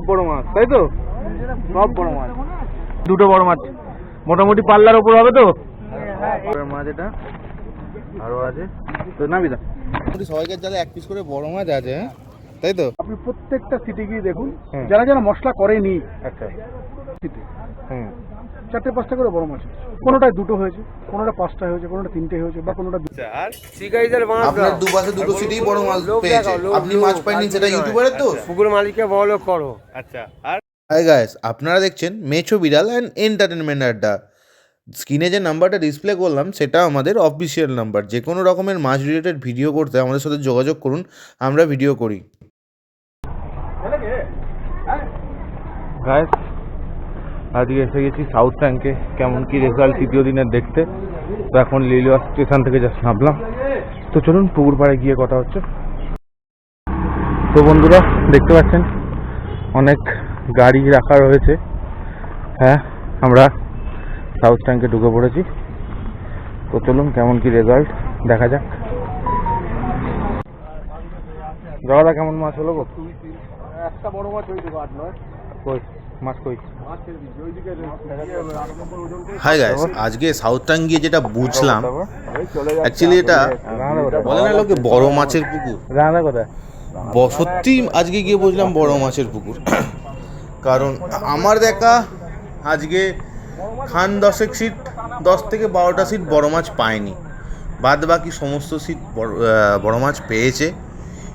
সব বড় মাছ তাই তো? সব বড় মাছ। দুটো বড় মাছ। মোটামুটি পাল্লার ওপর হবে তো? বড় মাছ এটা। আরও আছে। তো নামি দা সবাইকে যারা এক পিস করে বড় মাছ আছে হ্যাঁ? তাই তো? আপনি প্রত্যেকটা সিটি গিয়ে দেখুন যারা যারা মশলা করেনি আচ্ছা। সিটি হুম চারটে পাঁচটা করে বড় মাছ আছে। কোনোটায় দুটো হয়েছে কোনোটা পাঁচটা হয়েছে কোনোটা তিনটে হয়েছে বা কোনোটা আপনার দুপাশে দুটো সিটেই বড় মাছ পেয়েছে। আপনি মাছ পাইনি সেটা ইউটিউবারের তো? পুকুর মালিককে বলো করো। আচ্ছা আর হাই গাইস আপনারা দেখছেন মেছো বিড়াল অ্যান্ড এন্টারটেনমেন্ট আড্ডা স্ক্রিনে যে নাম্বারটা ডিসপ্লে করলাম সেটা আমাদের অফিসিয়াল নাম্বার যে কোনো রকমের মাছ রিলেটেড ভিডিও করতে আমাদের সাথে যোগাযোগ করুন আমরা ভিডিও করি। গাইস আজকে এসে গেছি সাউথ ট্যাঙ্কে কেমন কি রেজাল্ট তৃতীয় দিনের দেখতে। তো এখন লিলুয়া স্টেশন থেকে জাস্ট নামলাম। তো চলুন পুকুর পাড়ে গিয়ে কথা হচ্ছে। তো বন্ধুরা দেখতে পাচ্ছেন? অনেক গাড়ি রাখা রয়েছে। হ্যাঁ আমরা সাউথ ট্যাঙ্কে ঢুকে পড়েছি। তো চলুন কেমন কি রেজাল্ট দেখা যাক। দাদা কেমন মাছ হলো গো? একটা বড় মাছ হয়েছে আট নয়। হাই গাইস আজকে সাউথ টাং গিয়ে যেটা বুঝলাম অ্যাকচুয়ালি এটা বলে না লোকে বড় মাছের পুকুর। রানা কোথায়? ব- সত্যি আজকে গিয়ে বুঝলাম বড় মাছের পুকুর। কারণ আমার দেখা আজকে খান দশেক সিট দশ থেকে বারোটা সিট বড় মাছ পায়নি। বাদ বাকি সমস্ত সিট বড় মাছ পেয়েছে।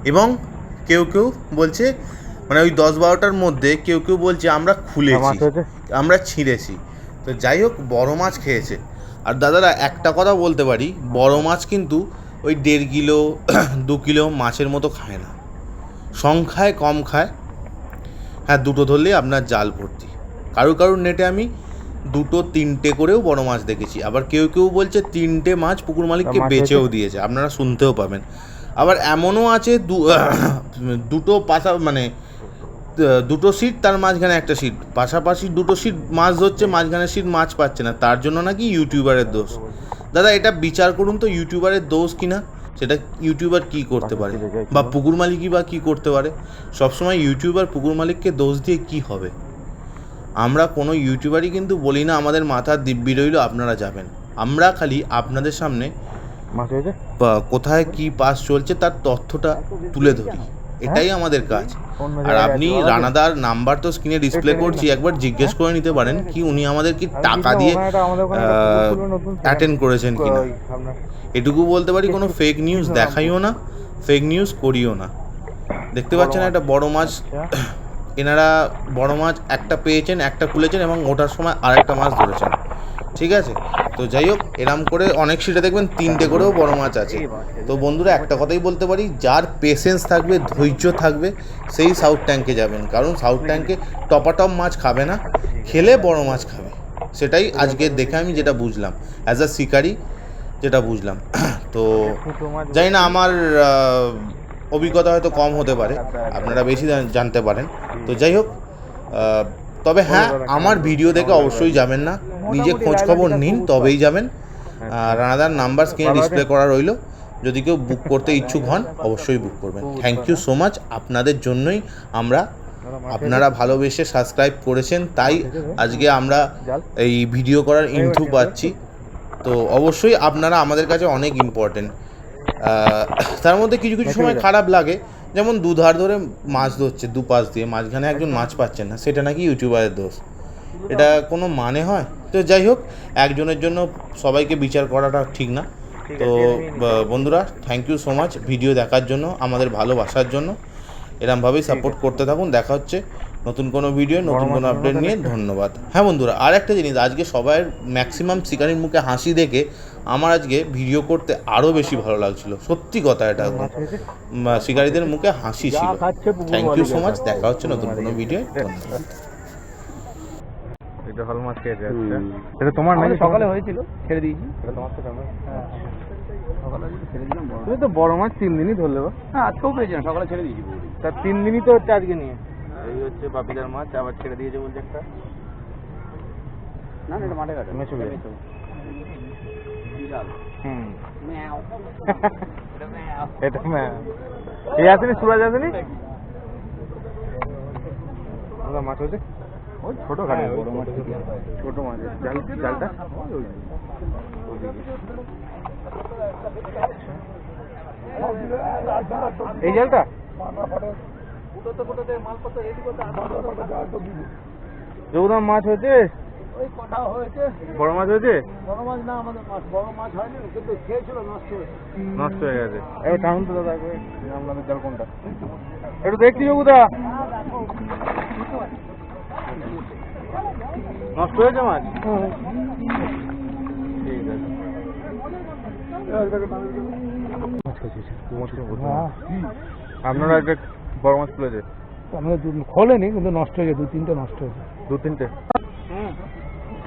এবং কেউ কেউ বলছে মানে ওই দশ বারোটার মধ্যে কেউ কেউ বলছে আমরা খুলেছি। আমরা ছিঁড়েছি। তো যাই হোক বড় মাছ খেয়েছে। আর দাদারা একটা কথা বলতে পারি বড় মাছ কিন্তু ওই দেড় কিলো দু কিলো মাছের মতো খায় না। সংখ্যায় কম খায়। হ্যাঁ দুটো ধরলেই আপনার জাল ভর্তি। কারু কারুর নেটে আমি দুটো তিনটে করেও বড় মাছ দেখেছি। আবার কেউ কেউ বলছে তিনটে মাছ পুকুর মালিককে বেচেও দিয়েছে। আপনারা শুনতেও পাবেন। আবার এমনও আছে দু- দুটো পাশা মানে দুটো সিট তার মাঝখানে একটা সিট পাশাপাশি দুটো সিট মাছ ধরছে মাঝখানে সিট মাছ পাচ্ছে না। তার জন্য নাকি ইউটিউবারের দোষ। দাদা এটা বিচার করুন তো ইউটিউবারের দোষ কিনা? সেটা ইউটিউবার কি করতে পারে? বা পুকুর মালিকই বা কি করতে পারে? সবসময় ইউটিউবার পুকুর মালিককে দোষ দিয়ে কি হবে? আমরা কোনো ইউটিউবারই কিন্তু বলি না আমাদের মাথার দিব্যি রইল আপনারা যাবেন। আমরা খালি আপনাদের সামনে কোথায় কি পাস চলছে তার তথ্যটা তুলে ধরি। এটাই আমাদের কাজ। আর আপনি রানাদার নাম্বার তো স্ক্রিনে ডিসপ্লে করছি একবার জিজ্ঞেস করে নিতে পারেন কি উনি আমাদের কি টাকা দিয়ে অ্যাটেন্ড করেছেন কিনা। এটুকু বলতে পারি কোনো ফেক নিউজ দেখাইও না ফেক নিউজ করিও না। দেখতে পাচ্ছেন একটা বড় মাছ। এনারা বড় মাছ একটা পেয়েছেন একটা খুলেছেন এবং ওটার সময় আরেকটা মাছ ধরেছেন। ঠিক আছে? তো যাই হোক এরম করে অনেক সিটে দেখবেন তিনটে করেও বড় মাছ আছে। তো বন্ধুরা একটা কথাই বলতে পারি যার পেশেন্স থাকবে ধৈর্য থাকবে সেই সাউথ ট্যাঙ্কে যাবেন। কারণ সাউথ ট্যাঙ্কে টপাটপ মাছ খাবে না খেলে বড় মাছ খাবে। সেটাই আজকে দেখে আমি যেটা বুঝলাম অ্যাজ আ শিকারি যেটা বুঝলাম। তো জানি না আমার অভিজ্ঞতা হয়তো কম হতে পারে আপনারা বেশি জানতে পারেন। তো যাই হোক তবে হ্যাঁ আমার ভিডিও দেখে অবশ্যই যাবেন না। নিজে খোঁজ খবর নিন তবেই যাবেন। রানাদার নাম্বার স্ক্রিনে ডিসপ্লে করা রইল। যদি কেউ বুক করতে ইচ্ছুক হন অবশ্যই বুক করবেন। থ্যাংক ইউ সো মাচ আপনাদের জন্যই আমরা আপনারা ভালোবেসে সাবস্ক্রাইব করেছেন। তাই আজকে আমরা এই ভিডিও করার ইন্টু পাচ্ছি। তো অবশ্যই আপনারা আমাদের কাছে অনেক ইম্পর্টেন্ট তার মধ্যে কিছু কিছু সময় খারাপ লাগে। যেমন দুধার ধরে মাছ ধরছে দু পাশ দিয়ে। মাঝখানে একজন মাছ পাচ্ছেন না। সেটা নাকি ইউটিউবারের দোষ। এটা কোনো মানে হয়? তো যাই হোক একজনের জন্য সবাইকে বিচার করাটা ঠিক না। তো বন্ধুরা thank you so much video দেখার জন্য আমাদের ভালোবাসার জন্য। এরমভাবেই সাপোর্ট করতে থাকুন। দেখা হচ্ছে নতুন কোনো ভিডিও নতুন কোনো আপডেট নিয়ে। ধন্যবাদ। হ্যাঁ বন্ধুরা আর একটা জিনিস আজকে সবাই ম্যাক্সিমাম শিকারির মুখে হাসি দেখে আমার আজকে ভিডিও করতে আরও বেশি ভালো লাগছিল। সত্যি কথা এটা একদম শিকারীদের মুখে হাসি ছিল। থ্যাংক ইউ সো মাচ দেখা হচ্ছে নতুন কোনো ভিডিও ধন্যবাদ। এটা হল মাছ খেয়েছে আচ্ছা এটা তোমার নাকি সকালে হয়েছিল ছেড়ে দিয়েছি। এটা তোমার তো কেমন সকালে ছেড়ে তুমি তো বড় মাছ তিন দিনই ধরলে বা হ্যাঁ আজকেও পেয়েছিলাম সকালে ছেড়ে দিয়েছি তার তিন দিনই তো হচ্ছে আজকে নিয়ে। এই হচ্ছে বাপিদার মাছ আবার ছেড়ে দিয়েছে বলছে একটা। না না এটা মাঠে কাটে। মেছো বিড়াল। বিড়াল। হুম। এটা ম্যা এই আসেনি সুরাজ আসেনি? মাছ হয়েছে। ওই ছোট হ্যাঁ, বড় মাছ ছোট মাছ। জাল জালটা? এই জালটা? জৌদাম মাছ হয়েছে? ওই বড় মাছ হয়েছে? বড় মাছ না আমাদের মাছ। বড় মাছ হয়নি কিন্তু খেয়েছিল নষ্ট হয়েছে। নষ্ট হয়ে গেছে। টাউন তো দাদা আপনাদের জাল কোনটা? একটু দেখছি বাবুদা নষ্ট হয়েছে মাছ? ঠিক আছে। আপনারা একটা বড় মাছ তুলেছে? আমাদের খোলেনি কিন্তু নষ্ট হয়েছে দু তিনটে নষ্ট হয়েছে। দু তিনটে?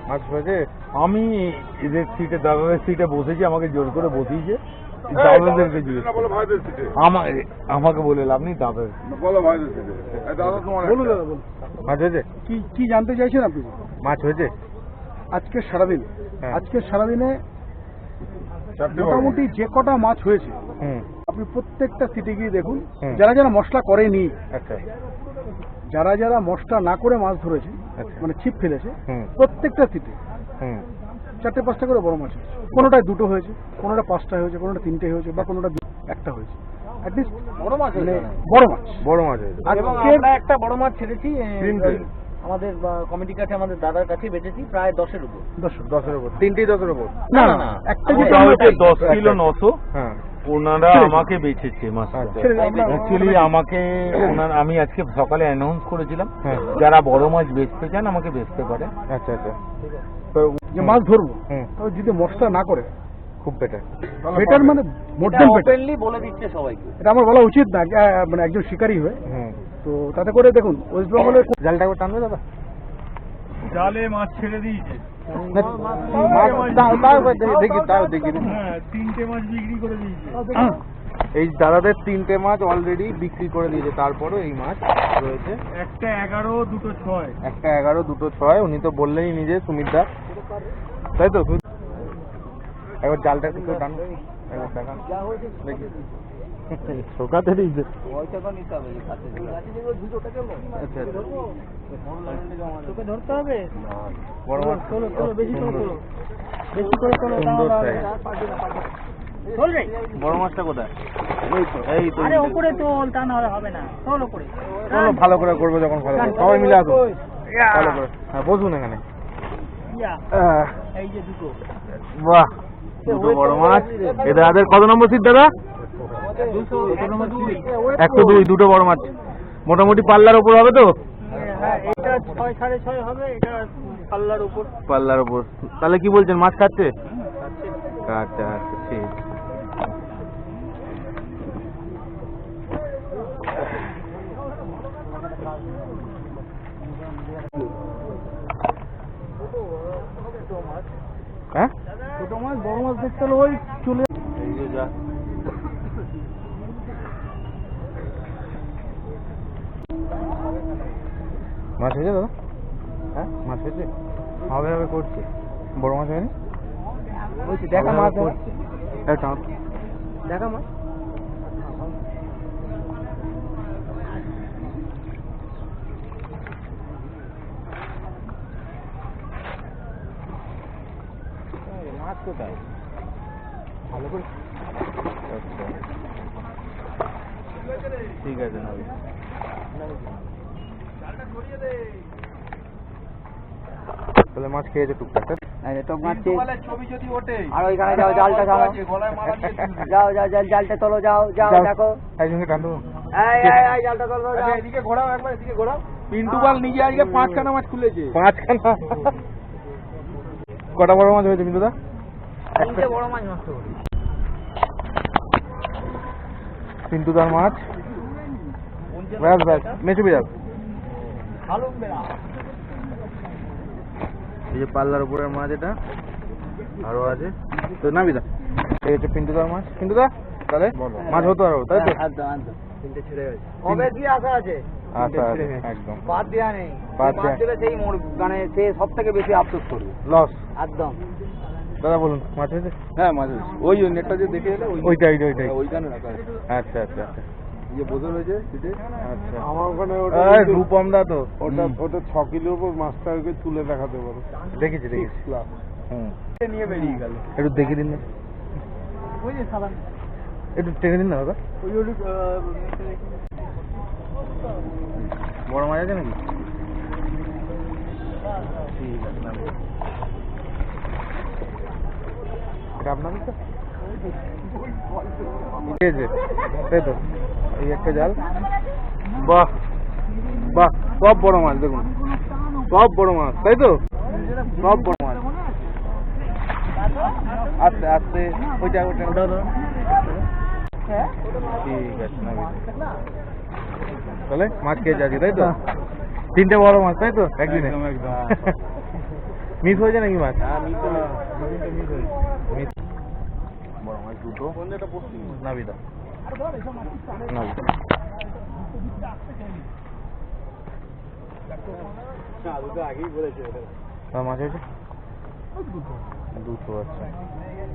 মাছ হয়েছে? আমি এদের সিটে দাদাদের সিটে বসেছি আমাকে জোর করে বসিয়েছে। দাদাদেরকে জিজ্ঞেস আমাকে আমাকে বলে লাভ নেই দাদাদের বলুন দাদা বলুন। মাছ হয়েছে? কি কি জানতে চাইছেন আপনি? মাছ হয়েছে? আজকে সারাদিন। হ্যাঁ। আজকে সারাদিনে মোটামুটি যে কটা মাছ হয়েছে আপনি প্রত্যেকটা সিটে গিয়ে দেখুন যারা যারা মশলা করেনি আচ্ছা। যারা যারা মশলা না করে মাছ ধরেছে আচ্ছা। মানে ছিপ ফেলেছে প্রত্যেকটা সিটে চারটে পাঁচটা করে বড় মাছ হয়েছে। কোনোটায় দুটো হয়েছে কোনোটা পাঁচটা হয়েছে কোনোটা তিনটে হয়েছে বা কোনোটা একটা হয়েছে। বড় মাছ বড় মাছ। বড় মাছ এবং আমরা একটা বড় মাছ ছেড়েছি এ, তিনটে। ওই আমাদের কমিটির কাছে আমাদের দাদার কাছে বেঁচেছি প্রায় দশের উপর। দশের উপর। তিনটেই দশের উপর? না না। একটা দশ কিলো নশো হ্যাঁ। ওনারা আমাকে বেচেছে মাছটা। আচ্ছা। অ্যাকচুয়ালি আমাকে ওনার আমি আজকে সকালে অ্যানাউন্স করেছিলাম হ্যাঁ। যারা বড় মাছ বেচতে চান আমাকে বেচতে পারে। আচ্ছা আচ্ছা। তো যে মাছ ধরবো। যদি মশলা না করে খুব বেটার বেটার মানে মোর ওপেনলি বলে দিচ্ছে সবাইকে। এটা আমার বলা উচিত না মানে একজন শিকারী হয়ে। তো তাতে করে দেখুন ওয়েস্ট বেঙ্গলের জালটা একবার টানবে দাদা? জালে মাছ ছেড়ে দিয়েছে। হ্যাঁ তিনটে মাছ বিক্রি করে দিয়েছে। এই দাদাদের তিনটে মাছ অলরেডি বিক্রি করে দিয়েছে তারপরও এই মাছ রয়েছে। একটা এগারো দুটো ছয়। একটা এগারো দুটো ছয় উনি তো বললেই নিজে সুমিতদা তাই তো? সুমিত? একবার জালটা একটু টানো। একবার দেখান দেখি। শোকাতে দিয়েছে। আচ্ছা আচ্ছা। তোকে ধরতে হবে? বড় মাছ। তোলো তোলো বেশি করে তোলো বেশি করে রে। বড় মাছটা কোথায়? এই তো আরে উপরে তোল তা না হবে না। তোল উপরে চলো ভালো করে করব যখন ভালো করে। সবাই মিলে আসুন ভালো করে। হ্যাঁ বসুন এখানে। এই যে দুটো। বাহ। দুটো বড় মাছ। এ দাদাদের কত নম্বর সিট দাদা? একশো দুই দুটো বড় মাছ। মোটামুটি পাল্লার ওপর হবে তো? হ্যাঁ এটা পাল্লার উপর। পাল্লার ওপর তাহলে কি বলছেন মাছ খাচ্ছে? আচ্ছা আচ্ছা ঠিক হ্যাঁ ছোট মাছ বড় মাছ দেখতে হলে ওই চলে এই যে যা। মাছ হয়েছে দাদা হ্যাঁ? মাছ হয়েছে? হবে হবে করছে। বড় মাছ হয়নি? বলছি দেখা মাছ করছে। দেখা মাছ মাছ কোথায়? ভালো করে আচ্ছা। ঠিক আছে নাবি তাহলে মাছ খেয়েছে টুকটাক টক মারছি আর ওইখানে যাও জালটা যাও যাও জাল জালটা তোলো যাও যাও যাও। দেখো। এই এই জালটা তোলো যাও। এদিকে ঘোরাও একবার এদিকে ঘোরাও। পিন্টু পাল নিজে আজকে পাঁচখানা মাছ খুলেছে। পাঁচখানা। কটা বড় মাছ হয়েছে কিন্তু দা তিনটে বড় মাছ নষ্ট করি। পিন্টুদার মাছ। ব্যাস ব্যাস মেচু বিরাজ এই যে পাল্লার উপরের মাছ এটা আরও আছে। তো নাবি দা এই হচ্ছে পিন্টুদার মাছ। পিন্টুদা তাহলে মাছ হতো আরও তাই তো? একদম তিনটে ছেড়ে গেছে। কবে কি আশা আছে? একদম। বাদ দেওয়া নেই। বাদ বাদ দিলে সেই মোর মানে সে সব থেকে বেশি আফসোস করবে। লস একদম। দাদা বলুন মাছ হয়েছে হ্যাঁ মাছ ওই নেটটা যে দেখে এলে ওইটা ওইটা ওইটাই ওইখানে রাখা আছে। আচ্ছা আচ্ছা আচ্ছা। যে সিটে। আচ্ছা। আমার ওখানে ওটা রূপম দা তো। ওটা ওটা ছ কিলোর উপর মাছটাকে তুলে দেখাতে পারো। দেখেছি দেখেছি। হুম। নিয়ে বেরিয়ে গেল। একটু দেখে দিন না। ওই যে সাদা একটু টেনে দিন না দাদা। ওই ওই বড় মাছ আছে নাকি? ঠিক আছে নাম এটা আপনাদের তো ঠিক তো এই একটা জাল। বাহ বাহ সব বড় মাছ দেখুন। সব বড় মাছ তাই তো? সব বড় মাছ। আস্তে আস্তে ওইটা ওইটা। ওটা ঠিক আছে তাহলে মাছ খেয়ে যাচ্ছি তাই তো? তিনটে বড় মাছ তাই তো? একদিনে। একদম, একদম। মিস হয়েছে নাকি মাছ? দুটো। হয়েছে দুটো আচ্ছা।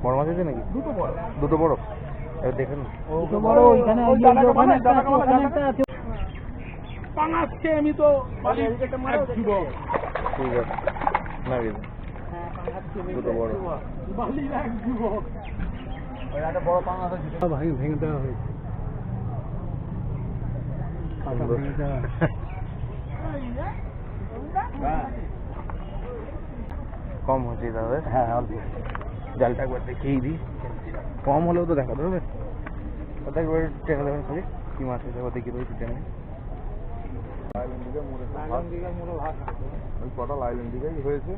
বড় মাছ হয়েছে নাকি? দুটো বড়। দুটো বড়। এবার দেখেন না বড় ওইখানে ওখানে একটা আছে ওখানে একটা আছে। পাঙাচ্ছে আমি তো ঠিক আছে। দুটো বড়। ভেঙে দেওয়া হয়েছে। কম হচ্ছে তাহলে? হ্যাঁ অল্প। জালটা একবার দেখিয়েই দিই। কম হলেও তো দেখাতে হবে ওটা একবার টেনে দেবেন খালি? কি মাছ হয়েছে দেখিয়ে দেবো একটু টেনে হয়েছে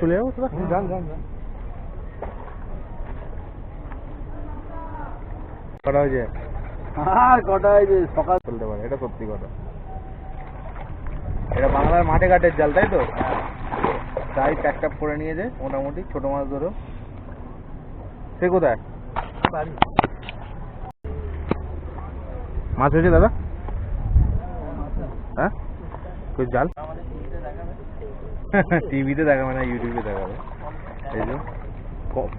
চলে যাব যান যান কটা হয়েছে কটা যে সকাল চলতে পারে এটা সত্যি কথা এটা বাংলার মাঠে ঘাটের জাল তাই তো তাই প্যাকটাপ করে নিয়েছে মোটামুটি ছোট মাছ ধরো সে কোথায় মাছ হয়েছে দাদা? হ্যাঁ কই জাল? টিভিতে দেখাবে। না ইউটিউবে দেখাবে। এই যে ক-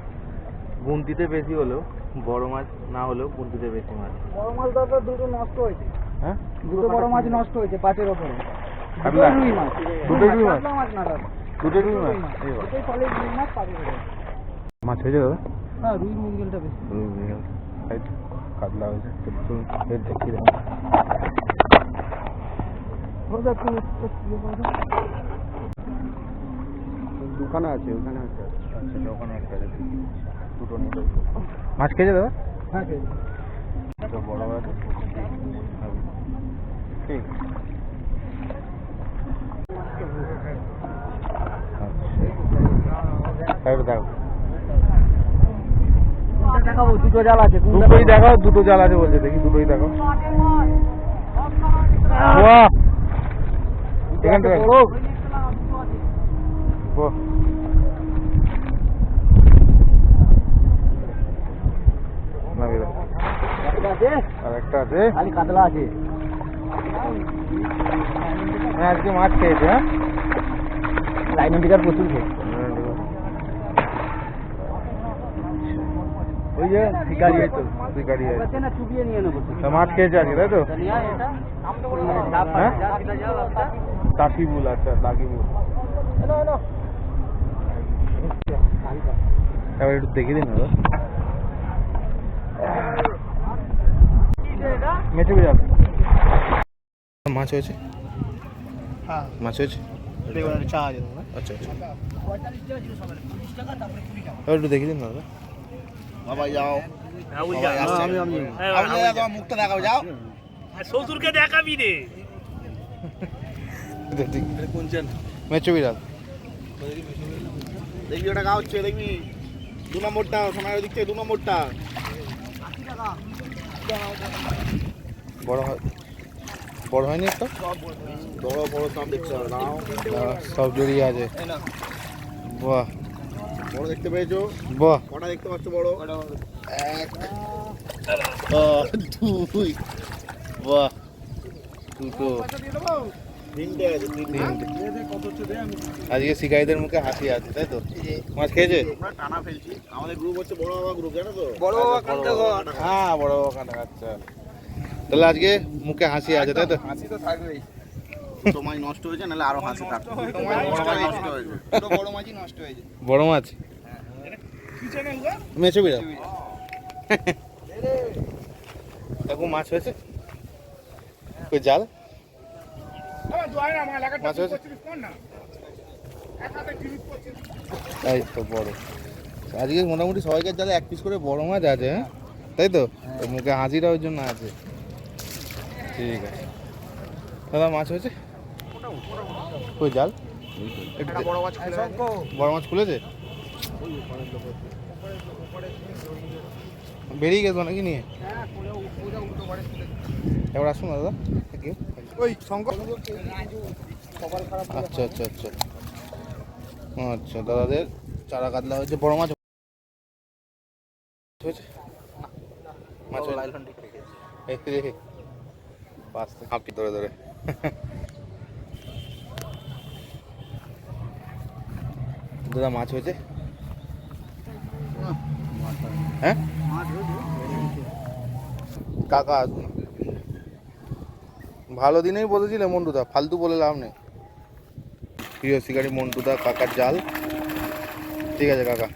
গুনতিতে বেশি হলেও বড় মাছ না হলেও গুনতিতে বেশি মাছ। বড় মাছ দাদা দুটো নষ্ট হয়েছে। হ্যাঁ? দুটো বড় মাছ নষ্ট হয়েছে পাঁচের ওপরে? দুটোই রুই মাছ। দুটোই রুই মাছ? না দাদা দুটো রুই মাছ? মাছ। এই বাবা। রুই মাছ পাঁচের ওপরে। মাছ হয়েছে দাদা? হ্যাঁ রুই মুরগিলটা বেশি। রুই মৃগেল কাতলা হয়েছে। দেখি। দেখ। দোকানে আছে ওখানে আছে। আচ্ছা একটা দুটো নিয়ে মাছ দাদা হ্যাঁ বড় বড় ঠিক। আচ্ছা। দেখো। দেখাবো দুটো জাল আছে দুটোই? দেখাও দুটো জাল আছে বলছে দেখি দুটোই দেখাও। বাহ! আর একটা আছে? খালি কাতলা আছে। হ্যাঁ আজকে মাছ খেয়েছে হ্যাঁ? লাইন দিকার প্রচুর খেয়ে ওই যে শিকারি তো। শিকারি আছে। না চুপিয়ে নিয়ে নেব। মাছ খেয়েছে আজকে তাই তো? হ্যাঁ? তাকিবুল আচ্ছা তাকিবুল। এবার একটু দেখে দিন দাদা। মেচে বিড়াল মাছ হয়েছে? হ্যাঁ। মাছ হয়েছে? আচ্ছা আচ্ছা। একটু দেখে দিন দাদা। বাবা যাও। আমি আমি মুখটা দেখাও যাও। মেচে বিড়াল। দেখবি ওটা গা হচ্ছে দেখবি? দু নম্বরটা সোনার দিক থেকে দু নম্বরটা। বড় হয় বড় হয়নি একটা? বড় বড় সব দেখতে সব জড়িয়ে আছে। বাহ। বড় দেখতে পেয়েছ? বাহ। কটা দেখতে পাচ্ছ বড়? এক। দুই। বাহ। দুটো। আজকে শিকারীদের মুখে হাসি আছে তাই তো? মাছ খেয়েছে? টানা ফেলছি। আমাদের গ্রুপ হচ্ছে বড় বাবা গ্রুপ জানো তো? বড় বাবা কান্তে ঘর হ্যাঁ বড় বাবা কাটা আচ্ছা। তাহলে আজকে মুখে হাসি আছে তাই তো? হাসি তো থাকবেই। তো মাছ নষ্ট হয়েছে নাহলে আরও হাসি থাকতো। বড় মাছ নষ্ট হয়েছে। বড় মাছই নষ্ট হয়েছে। বড় মাছ? মেছো বিড়া দেখো মাছ হয়েছে? ওই জাল? এই তো বড়। আজকে মোটামুটি সবাইকার জালে এক পিস করে বড় মাছ আছে হ্যাঁ? তাই তো? মুখে হাজিরা ওই জন্য আছে। ঠিক আছে। দাদা মাছ হয়েছে? ওই জাল? বড় মাছ খেলে বড় মাছ খুলেছে? বেরিয়ে গেছো নাকি নিয়ে? এবার আসুন দাদা। থ্যাংক ইউ ওই আচ্ছা আচ্ছা আচ্ছা। আচ্ছা দাদাদের চারা কাতলা হয়েছে বড় মাছ হয়েছে? মাছ এই রে, পাঁচ হাঁপি ধরে ধরে। দাদা মাছ হয়েছে? হ্যাঁ? কাকা ভালো দিনেই বলেছিলে মন্টুদা, ফালতু বলে লাভ নেই। প্রিয় শিকারী মন্টুদা, কাকার জাল। ঠিক আছে, কাকা।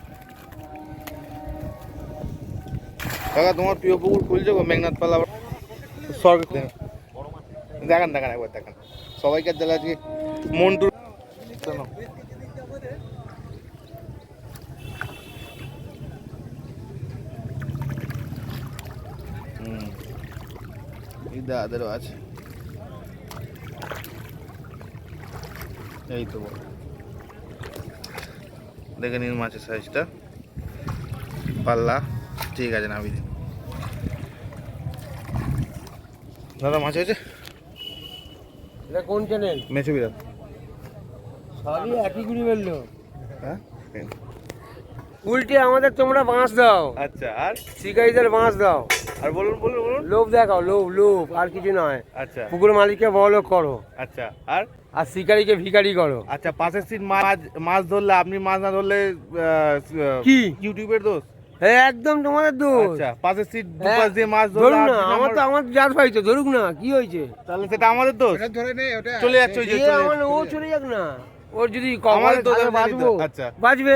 কাকা, তোমার প্রিয় পুকুর খুলছে গো, মেঘনাথ পালা। সরকার দেখান দেখান, একবার দেখান। সবাইকার জাল আজকে মন্টুর দাদারও আছে। এই তো। দেখে নিন মাছের সাইজটা পাল্লা। ঠিক আছে নাবি দিন। দাদা মাছ হয়েছে? এটা কোন চ্যানেল মেছো বিরাট সবই একই গুড়ি মেললো হ্যাঁ? উল্টে আমাদের তোমরা বাঁশ দাও। আচ্ছা আর? শিকারীদের বাঁশ দাও। আর বলুন বলুন বলুন। লোভ দেখাও লোভ লোভ আর কিছু নয়। আচ্ছা। পুকুর মালিককে বড় করো। আচ্ছা আর? আর শিকারীকে ভিখারি করো। আচ্ছা পাশের সিট মাছ মাছ ধরলে আপনি মাছ না ধরলে কি? ইউটিউবের দোষ? হ্যাঁ একদম তোমাদের দোষ। আচ্ছা পাশের সিট দুপাশ দিয়ে মাছ ধরুক না আমার তো আমার- জাত ভাই তো ধরুক না কি হয়েছে? তাহলে সেটা আমাদের দোষ। ধরে নে ওটা চলে যাচ্ছে ওই যে আমার ও চলে চলে যাক না। ওর যদি দোষ। বাঁচবো। আচ্ছা। বাঁচবে?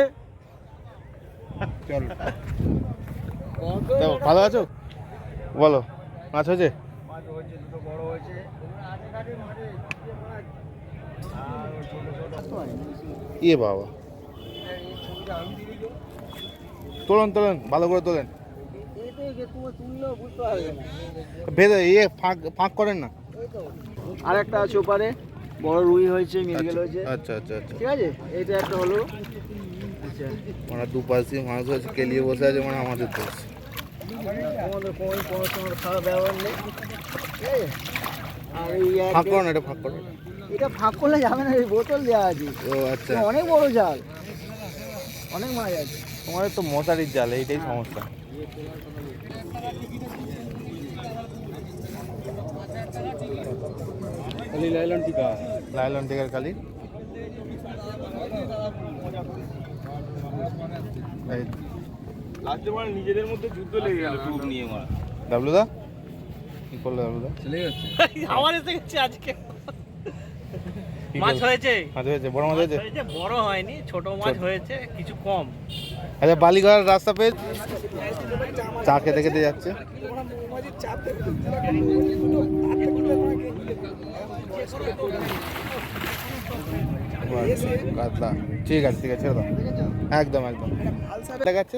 যাও, ভালো আছো? বলো মাছ হয়েছে? ইয়ে বাবা। তোলেন তোলেন ভালো করে তোলেন। ভেদে ইয়ে ফাঁক ফাঁক করেন না। আর একটা আছে ওপারে বড় রুই হয়েছে মৃগেল হয়েছে। আচ্ছা আচ্ছা আচ্ছা। ঠিক আছে? এইটা একটা হলো। আচ্ছা। মানে দুপাশ দিয়ে মাছ হয়েছে কেলিয়ে বসে আছে মানে আমাদের দোষ। আমাদের কোনো কোনো সময় খারাপ ব্যবহার নেই। ফাঁক করো না এটা ফাঁক করো এটা ফাঁক করলে যাবে না এই বোতল দেওয়া আছে। ও আচ্ছা। অনেক বড় জাল। অনেক মাছ আছে। তোমাদের তো মশারির জাল এইটাই সমস্যা। লাইলন টিকা। লাইলন টিকার কালি মানে নিজেদের মধ্যে যুদ্ধ লেগে গেল। টুপ নিয়ে মারা ডাবলু দা কি করল ডাবলু দা আমার এসে গেছে আজকে। মাছ হয়েছে? মাছ হয়েছে বড় মাছ হয়েছে? বড় হয়নি ছোট মাছ হয়েছে কিছু কম। আচ্ছা বালিঘাট রাস্তা পেয়ে চা খেতে খেতে যাচ্ছে। কাতলা। ঠিক আছে ঠিক আছে ছেড়ে দাও। একদম একদম। দেখাচ্ছে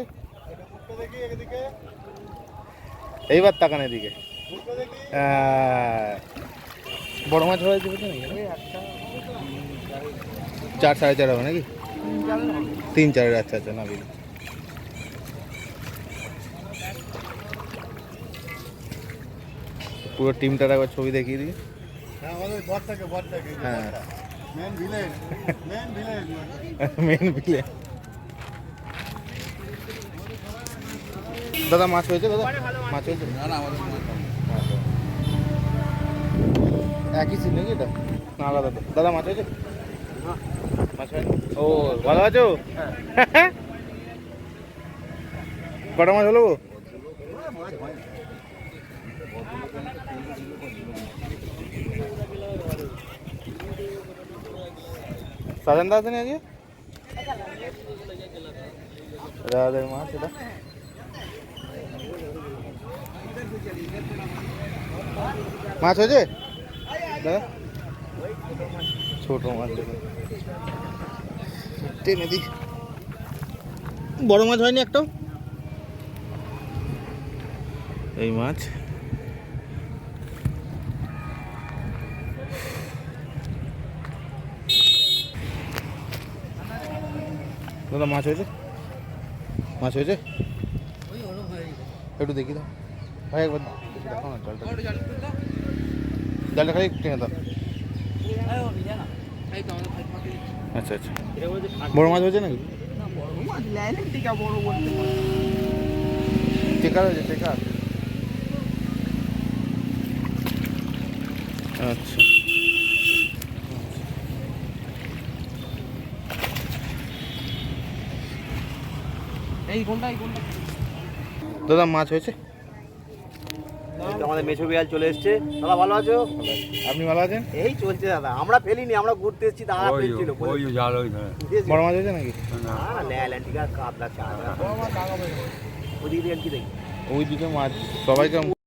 এইবার তাকান এদিকে। বড় মাছ বুঝছ নাকি চার সাড়ে চার হবে নাকি? তিন চারের আচ্ছা আচ্ছা না বিল। পুরো টিমটার একবার ছবি দেখিয়ে দিই। হ্যাঁ মেন ভিলেন মেন মেন দাদা মাছ হয়েছে দাদা? মাছ হয়েছে? না না আমাদের একই সিন নাকি এটা? না আলাদা দাদা মাছ হয়েছে ও ভালো আছো? কটা মাছ হলো? সাজান দা আসেনি আজকে? দাদাদের মাছ এটা। মাছ হয়েছে? দাদা ছোট মাছ দেখুন টেনে দি। বড় মাছ হয়নি একটাও? এই মাছ। দাদা মাছ হয়েছে? মাছ হয়েছে? একটু দেখি দাও। ভাই একবার দেখো না জলটা জলটা খালি টেনে দাও। আচ্ছা আচ্ছা। বড় মাছ হয়েছে নাকি? টেকার হয়েছে টেকার আচ্ছা। দাদা মাছ হয়েছে? আমাদের মেছো বিড়াল চলে এসছে। দাদা ভালো আছো? আপনি ভালো আছেন? এই চলছে দাদা। আমরা ফেলিনি আমরা ঘুরতে এসেছি দাদা ফেলছিল। বড় মাছ হয়েছে নাকি? না ল্যান্ডিকা কাতলা চা ওদিকে কি দেখি। ওই দিকে মাছ সবাইকে